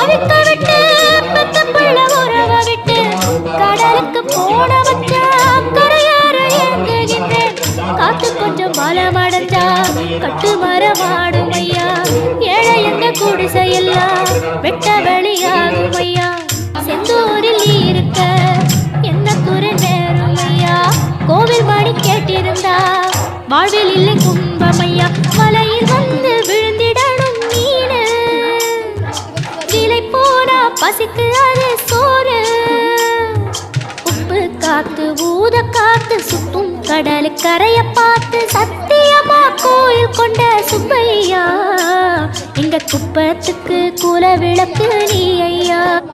தவித்த விட்டு பெத்த பிள்ள உறவ விட்டு கடலுக்கு போன வச்ச கரையார ஏந்துகின்றேன் காத்து கொஞ்சம் மலம் அடைஞ்சா கட்டு மரம் ஆடும் ஐயா. ஏழை எந்த குடிசையெல்லாம் வெட்ட வழியாகும் ஐயா. செந்தூரில் வாழ்வில் இல்லை கும்பமையா மலை பசிக்கு அது சோறு. உப்பு காத்து ஊத காத்து சுத்தும் கடல் கரைய பார்த்து சத்தியமா கோயில் கொண்ட சுப்பையா. எங்க குப்பத்துக்கு குல விளக்கு நீ ஐயா.